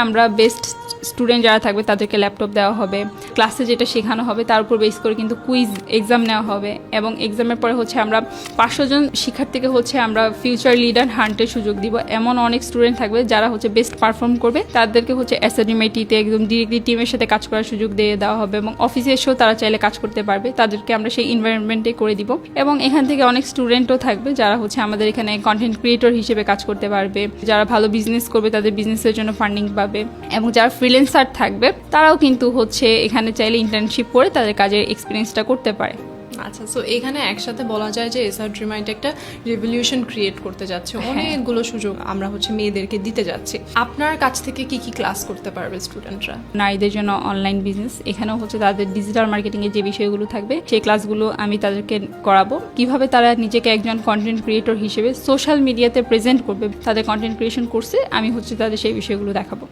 আমরা best student যারা থাকবে, তাদেরকে ল্যাপটপ দেওয়া হবে ক্লাসে যেটা শেখানো হবে, তার উপর বেস করে কিন্তু কুইজ এক্সাম নেওয়া হবে এবং এক্সামের পরে হচ্ছে আমরা পাঁচশো জন শিক্ষার্থীকে হচ্ছে আমরা ফিউচার লিডার হান্টের সুযোগ দিব। এমন অনেক স্টুডেন্ট থাকবে যারা হচ্ছে বেস্ট পারফর্ম করবে, তাদেরকে হচ্ছে অ্যাসাডিমেটিতে একদম ডিরেক্টলি টিমের সাথে কাজ করার সুযোগ দিয়ে দেওয়া হবে এবং অফিসে এসেও তারা চাইলে কাজ করতে পারবে, তাদেরকে আমরা সেই ইনভায়রনমেন্টে করে দিব এবং এখান থেকে অনেক স্টুডেন্টও থাকবে যারা হচ্ছে আমাদের এখানে কন্টেন্ট ক্রিয়েটর হিসেবে কাজ করতে পারবে, যারা ভালো বিজনেস করবে তাদের বিজনেসের জন্য ফান্ডিং পাবে এবং যারা ফ্রিল্যান্সার থাকবে তারাও কিন্তু হচ্ছে এখানে চাইলে ইন্টার্নশিপ করে তাদের কাজের এক্সপিরিয়েন্সটা করতে পারে। আচ্ছা সো এখানে একসাথে বলা যায় যে এসআর ড্রিমাইন্ড একটা রেভলিউশন ক্রিয়েট করতে যাচ্ছে। হ্যাঁ। অনেকগুলো সুযোগ আমরা হচ্ছে মেয়েদেরকে দিতে যাচ্ছি। আপনার কাছ থেকে কি কি ক্লাস করতে পারবে স্টুডেন্টরা নারীদের জন্য অনলাইন বিজনেস এখানেও হচ্ছে তাদের ডিজিটাল মার্কেটিংয়ের যে বিষয়গুলো থাকবে সেই ক্লাসগুলো আমি তাদেরকে করাবো। কীভাবে তারা নিজেকে একজন কন্টেন্ট ক্রিয়েটর হিসেবে সোশ্যাল মিডিয়াতে প্রেজেন্ট করবে তাদের কন্টেন্ট ক্রিয়েশন কোর্সে আমি হচ্ছে তাদের সেই বিষয়গুলো দেখাবো।